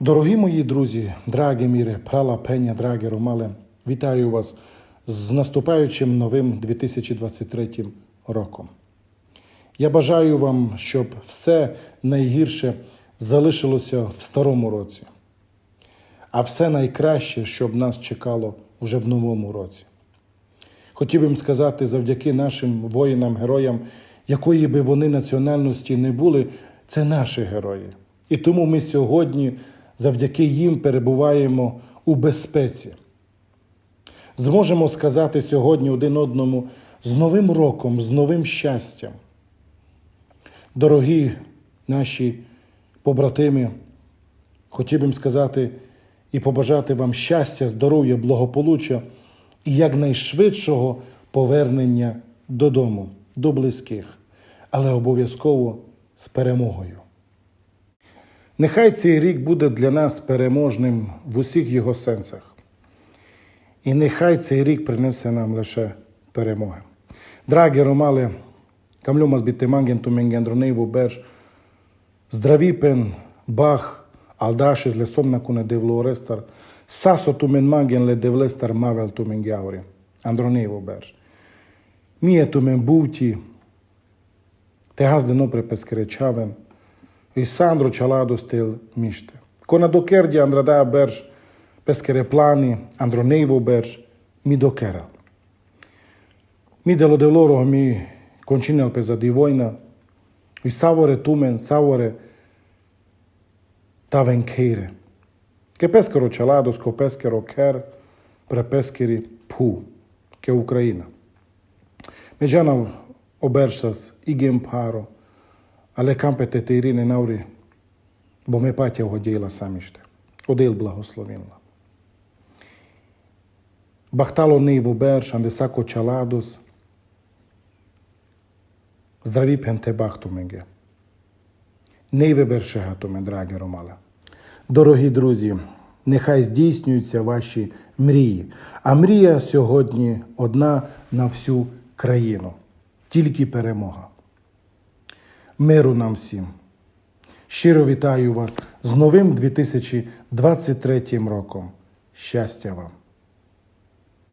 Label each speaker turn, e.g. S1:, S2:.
S1: Дорогі мої друзі, драгі міре, прала пеня, драгі ромале, вітаю вас з наступаючим новим 2023 роком. Я бажаю вам, щоб все найгірше залишилося в старому році, а все найкраще, щоб нас чекало вже в новому році. Хотів би сказати завдяки нашим воїнам, героям, якої би вони національності не були, це наші герої. І тому ми сьогодні завдяки їм перебуваємо у безпеці. Зможемо сказати сьогодні один одному з Новим роком, з новим щастям. Дорогі наші побратими, хотів би сказати і побажати вам щастя, здоров'я, благополуччя і якнайшвидшого повернення додому, до близьких, але обов'язково з перемогою. Нехай цей рік буде для нас переможним в усіх його сенсах. І нехай цей рік принесе нам лише перемоги. Драгі ромали, камлюмас бітиманген туменгендронейву берж, здравіпен, бах, алдашис лесом на куне девлорестар, сасо туменманген ле девлестар мавел туменгяурі, андронейву берж. Міє тумен бувті, тегаз денопре пескеречавен, Чаладо стил міште. Кона докерді Андрадаа берж, пескере плани, Андронейво берж, мі докерал. Мі дело делорого мі кончинел пезади война, і саворе тумен, саворе тавен кейре. Ке пескеро Чаладос, ко пескеро кер, пре пескері пу, ке Україна. Меджанав обершас ігем паро, але кампете Ірини Наврі, бо ми патя годіла саміште. Одил благословінла. Бахтало нейво берш, андесако чаладос, здраві пенте бахтумеге. Нейве бершегатуме, драгі ромале. Дорогі друзі, нехай здійснюються ваші мрії. А мрія сьогодні одна на всю країну. Тільки перемога миру нам всім. Щиро вітаю вас з новим 2023 роком. Щастя вам!